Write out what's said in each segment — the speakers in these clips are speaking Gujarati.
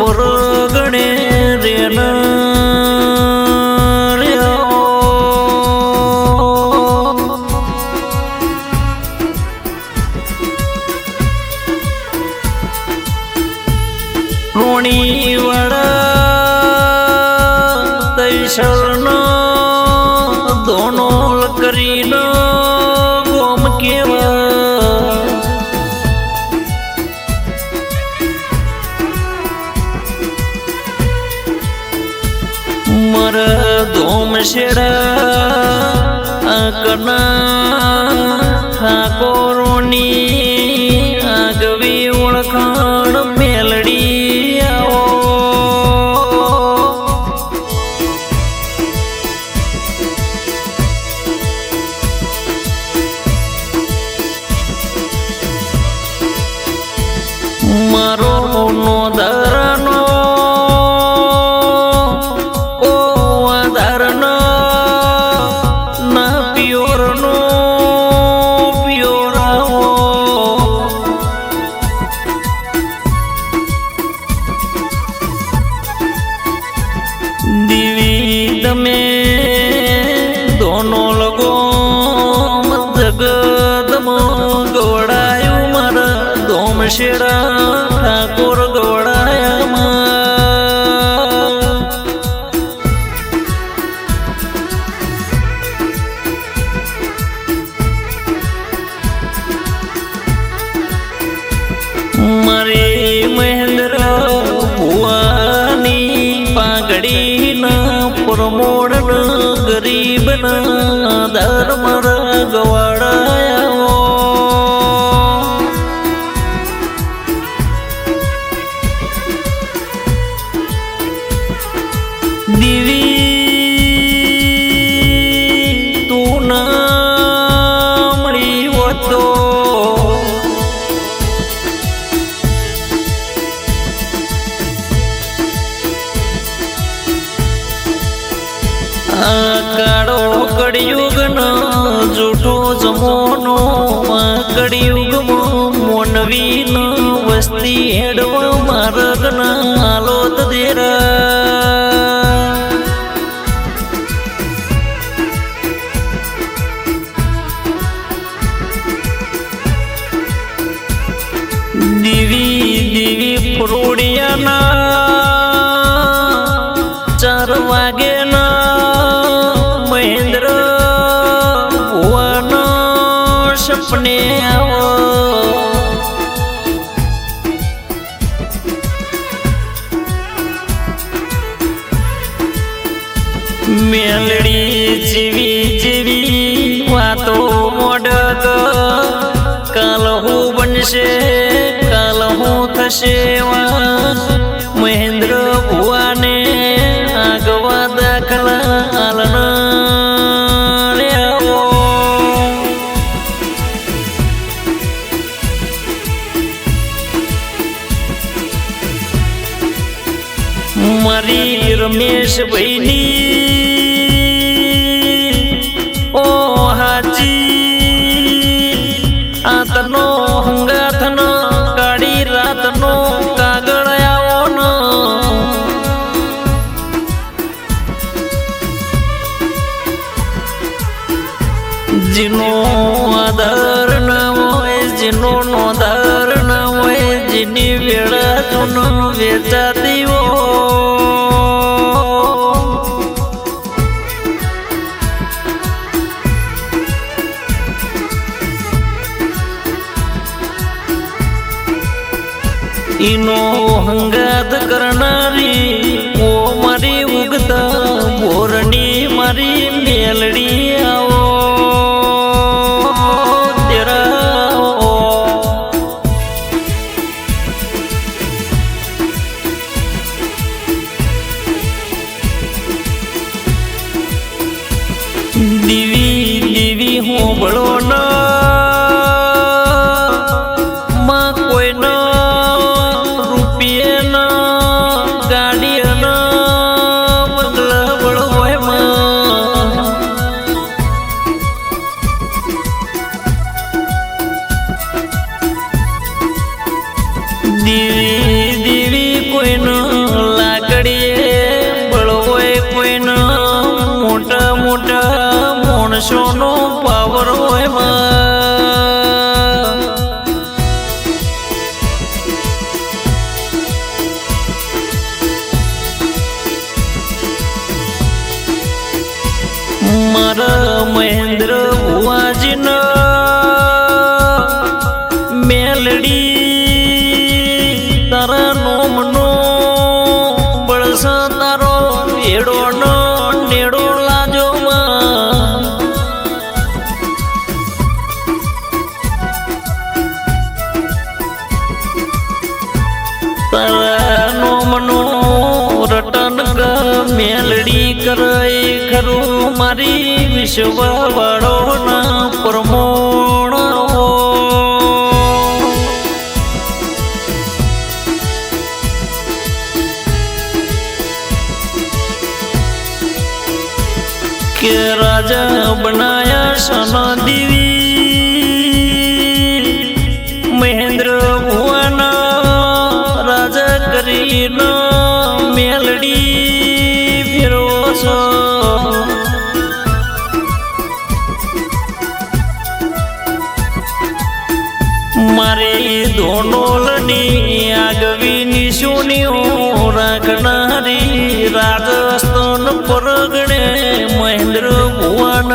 રાજસ્થાન પર ગણે રેન રોણી વાળા مشره اکنا શેડા ઠાકોર ગવડાયા મારે મહેન્દ્ર ભુવાની પાઘડી ના ગરીબના ધર્મ ગવાડાયા કળિયુગનો જૂઠો જમોનો કળિયુગમાં મોનવીનો વસ્તી હેડવા માર્ગના સપને આવો. મેલડી જેવી જેવી વાતો મોડક. કાલ હું બનશે કાલ હું થશે વા ભાઈની ઓ હાજી આતનો હંગાથનો, કાળી રાતનો કાગળ આવો ન જીનો આધાર ન હોય જેનો નોંધાર ન હોય, જીની વેળા જૂનો વેચાતી હોય. ઈનો હંગાત કરનારી ઓ મારી ઉગતા બોરડી મારી મેલડી આવો. દીવી દીવી કોઈનો લાકડીએ બળવોય કોઈનો મોટા મોટા માણસોનો પાવર હોય મારા મહેન મારી વિશ્વ વાળો ના પ્રમોણ કે રાજા બનાયા સના દેવી. મહેન્દ્ર ભુવાના રાજા કરીને મેલડી ફેરવો છો મારે ધોનોલની આગવીની સુનીઓ રાખનારી રાજસ્થાન પરગણે મહેન્દ્ર ભુવન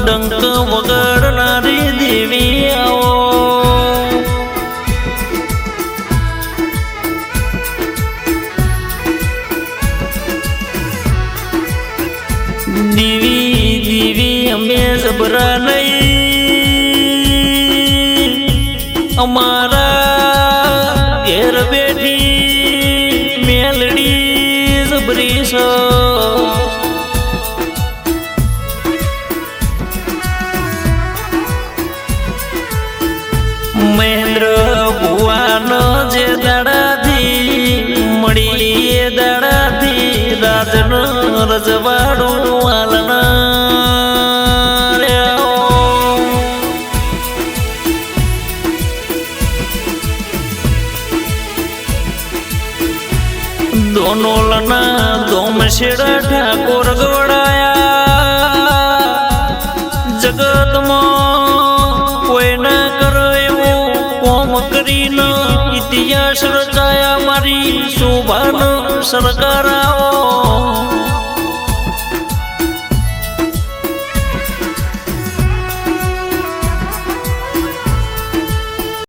ડંક વગાડનારી દેવી આવો દીવી દીવી, અમે જબરા નહીં રજવાડું આવો. દોનોલના દોમશેડા ઠાકોર ગવડાયા જગતમાં કોઈ ના કરે એવું કોમ કરીને ઇતિહાસ રચાયા મારી